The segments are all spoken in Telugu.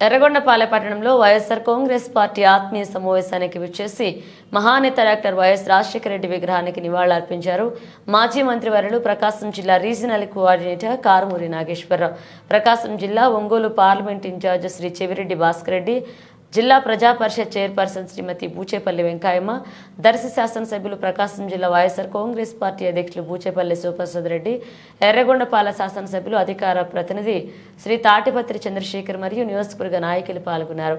ఎర్రగొండపాలె పట్టణంలో వైఎస్ఆర్ కాంగ్రెస్ పార్టీ ఆత్మీయ సమావేశానికి విచ్చేసి మహానేత డాక్టర్ వైఎస్ రాజశేఖర రెడ్డి విగ్రహానికి నివాళులర్పించారు. మాజీ మంత్రివర్యులు ప్రకాశం జిల్లా రీజనల్ కోఆర్డినేటర్ కారుమూరి నాగేశ్వరరావు ప్రకాశం జిల్లా ఒంగోలు పార్లమెంట్ ఇన్ఛార్జ్ శ్రీ చెవిరెడ్డి భాస్కర్ రెడ్డి జిల్లా ప్రజా పరిషత్ చైర్పర్సన్ శ్రీమతి బూచేపల్లి వెంకాయమ్మ దర్శి శాసనసభ్యులు ప్రకాశం జిల్లా వైఎస్ఆర్ కాంగ్రెస్ పార్టీ అధ్యక్షులు బూచేపల్లి శివప్రసాద్ రెడ్డి ఎర్రగొండపాల శాసనసభ్యులు అధికార ప్రతినిధి శ్రీ తాటిపత్రి చంద్రశేఖర్ మరియు నియోజకవర్గ నాయకులు పాల్గొన్నారు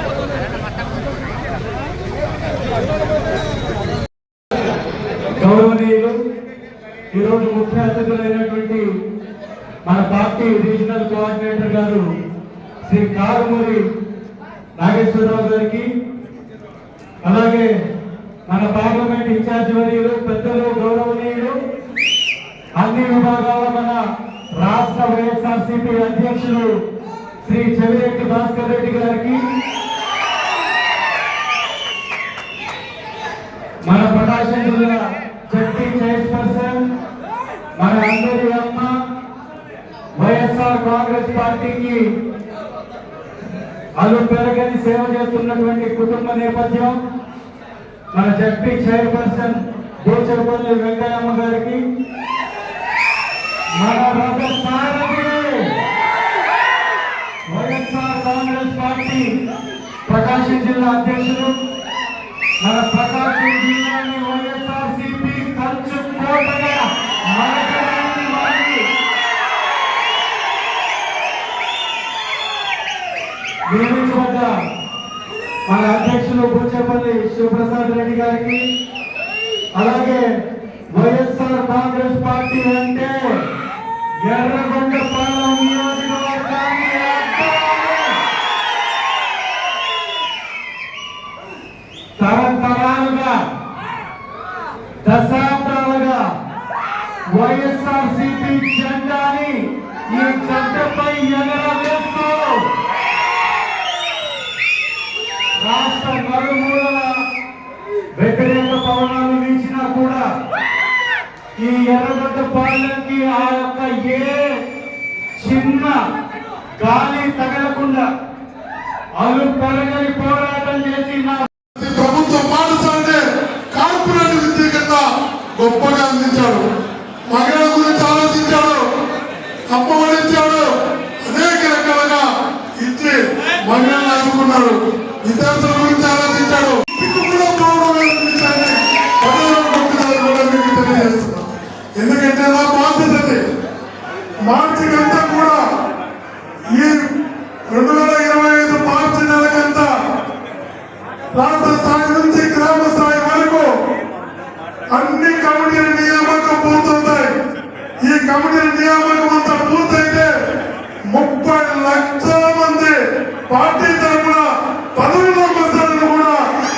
పార్టీ రీజనల్ కోఆర్డినేటర్ గారు శ్రీ కారుమూరి నాగేశ్వరరావు గారికి అలాగే మన పార్లమెంట్ ఇన్ఛార్జ్ వర్యులు పెద్దలు గౌరవనీయులు అన్ని విభాగాల మన రాష్ట్ర వైఎస్ఆర్సీపీ అధ్యక్షులు శ్రీ చెవిరెడ్డి భాస్కర్ రెడ్డి గారికి మన ప్రకాశం జిల్లా జడ్పీ చైర్పర్సన్ మన అందరి అమ్మ వైఎస్ఆర్ కాంగ్రెస్ పార్టీకి అలు పెరగని సేవ చేస్తున్నటువంటి కుటుంబ నేపథ్యం మన జడ్పీ చైర్పర్సన్ దోచరపల్లి వెంకయ్యమ్మ గారికి మన వైఎస్ఆర్ కాంగ్రెస్ పార్టీ ప్రకాశం జిల్లా అధ్యక్షులు మన ప్రకాశం జిల్లాని వైఎస్ఆర్ సిపి కంచు కోటగా నియమించబడ్డ మన అధ్యక్షులు బుచ్చపల్లి శివప్రసాద్ రెడ్డి గారికి అలాగే వైఎస్ఆర్ కాంగ్రెస్ పార్టీ అంటే ఎర్రగొండ పాలన నియోజకవర్గాన్ని తరతరాలుగా దశాబ్దాలుగా వైఎస్ఆర్ సిపి జెండా రాష్ట్ర నలుమూలల వ్యతిరేక పవనాలు వీచినా కూడా ఈ ఎర్రగడ్డ పాలనకి ఆ యొక్క ఏ చిన్న గాలి తగలకుండా అలు పెరగని పోరాటం చేసి నా ప్రభుత్వ పాఠశాలనే కార్పొరేట్ విద్య కింద గొప్పగా అందించారు. కమిటీ నియామకం అంతా పూర్తయితే ముప్పై లక్షల మంది పార్టీ తరఫున పదవిలోకి వస్తారని కూడా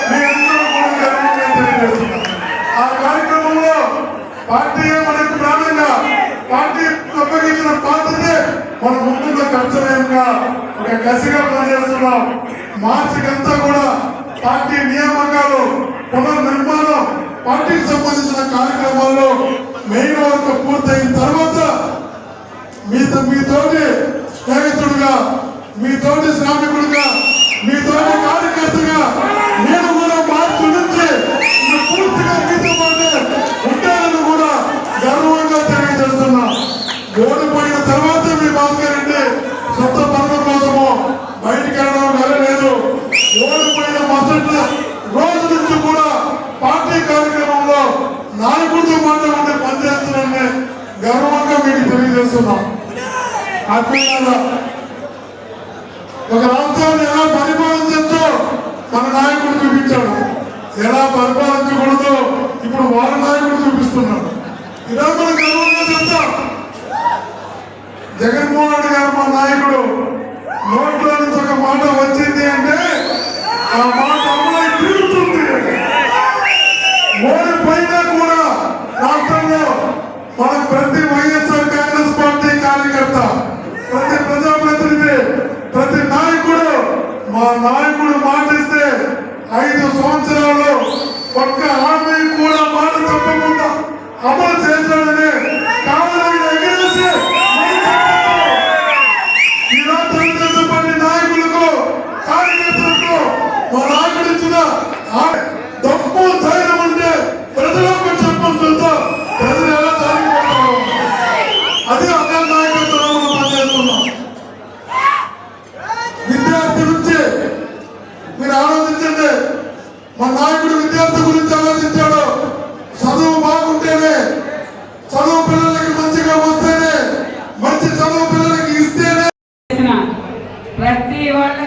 మీ అందరూ కూడా గర్వంగా తెలియజేస్తున్నారు. ఆ కార్యక్రమంలో పార్టీయే మనకు ప్రాణంగా పార్టీ అప్పగించిన బాధ్యతే మన ముందున్న కర్తవ్యంగా ఒక కసిగా పనిచేస్తున్నాం. మార్చికంతా కూడా పార్టీ నియామకాలు పునర్నిర్మాణం పార్టీకి సంబంధించిన కార్యక్రమాల్లో మెయిన్ వర్క్ పూర్తయింది తర్వాత మీతో మీతోటి నాయకుడుగా మీ తోటి శ్రామికుడుగా మీ తోటి కార్యకర్తగా నేను కూడా మార్చి నుంచి పూర్తిగా మీతో పాటే ఉంటానని కూడా గర్వంగా తెలియజేస్తున్నా. ఓడిపోయిన తర్వాత మీ భాస్కర్ రెడ్డి సొంత పనుల కోసము బయటికి వెళ్ళడం వెళ్ళలేదు. ఓడిపోయిన మొదటి రోజు నుంచి కూడా పార్టీ కార్యక్రమంలో నాయకుడితో పాటు ఉండి పనిచేస్తున్నానని గర్వంగా మీకు తెలియజేస్తున్నాం. ఆత్మీయులారా, ఒక రాష్ట్రాన్ని ఎలా పరిపాలించో మన నాయకుడు చూపించాడు. ఎలా పరిపాలించకూడదో ఇప్పుడు వారి నాయకుడు చూపిస్తున్నాడు. ఇలా మనం గర్వంగా చెప్తాం. జగన్మోహన్ రెడ్డి గారు మా నాయకుడు నోట్లో నుంచి ఒక మాట వచ్చింది అంటే ఆ మాట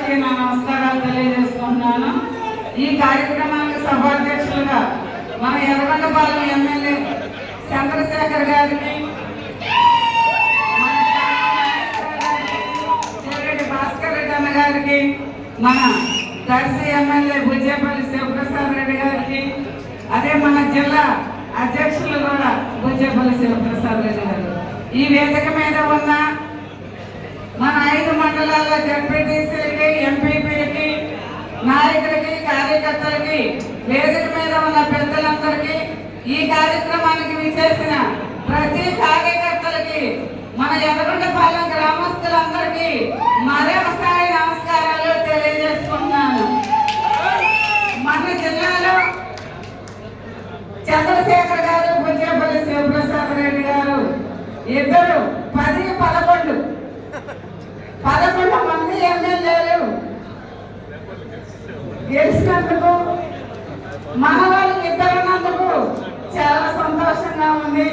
వాళ్ళకి నా నమస్కారాలు తెలియజేసుకుంటున్నాను. ఈ కార్యక్రమానికి సభాధ్యక్షులుగా మన ఎర్రగొండపాలెం ఎమ్మెల్యే చంద్రశేఖర్ గారికి భాస్కర్ రెడ్డి అన్న గారికి మన దర్శి ఎమ్మెల్యే బుజ్జేపల్లి శివప్రసాద్ రెడ్డి గారికి అదే మన జిల్లా అధ్యక్షులు కూడా బుజ్జేపల్లి శివప్రసాద్ రెడ్డి గారు. ఈ వేదిక మీద ఉన్న మన ఐదు మండలాల్లో జడ్పీటీసీ నాయకులకి కార్యకర్తలకి వేదిక మీద ఉన్న పెద్దలందరికీ ఈ కార్యక్రమానికి విచ్చేసిన ప్రతి కార్యకర్తలకి మన ఎర్రగొండపాలెం గ్రామస్తులందరికీ మరే నమస్కారాలు తెలియజేసుకుంటున్నాను మన జిల్లాలో చంద్రశేఖర్ గారు బుజ్జేపల్లి శివప్రసాద్ రెడ్డి గారు ఇద్దరు పది పదకొండు పదకొండు మంది ఎమ్మెల్యేలు గెలిచినందుకు మన వాళ్ళు ఇద్దరున్నందుకు చాలా సంతోషంగా ఉంది.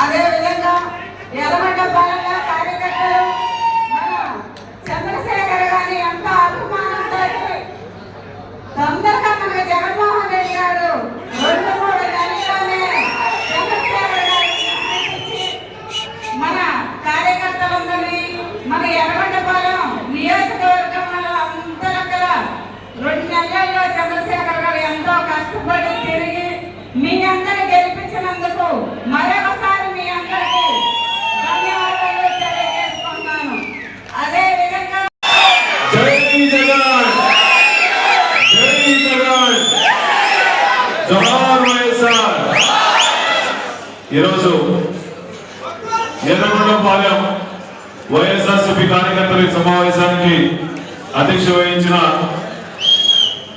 అదే విధంగా ఎర్రగడ్డ కార్యకర్తలు మన చంద్రశేఖర్ గారి ఎంత అభిమానంతో తొందరగా మనకి జగన్మోహన్ రెడ్డి గారు రెండు మూడు నెలల్లోనే చంద్రశేఖర్ గారిని గెలిపించి మన కార్యకర్తలందరినీ మన ఎర్రగొండపాలెం నియోజకవర్గంలో అందరక్కడ రెండు నెలల్లో చంద్రశేఖర్ గారు ఎంతో కష్టపడి తిరిగి మీ అందరిని గెలిపించినందుకు మరొకసారి మీ అందరికీ ధన్యవాదాలు తెలియజేసుకుంటున్నాను అదే విధంగా జై జగన్ జై జగన్ జవహర్ వైఎస్ఆర్. ఈరోజు ఎర్రగొండపాలెం వైఎస్ఆర్సీపీ కార్యకర్తల సమావేశానికి అధ్యక్ష వహించిన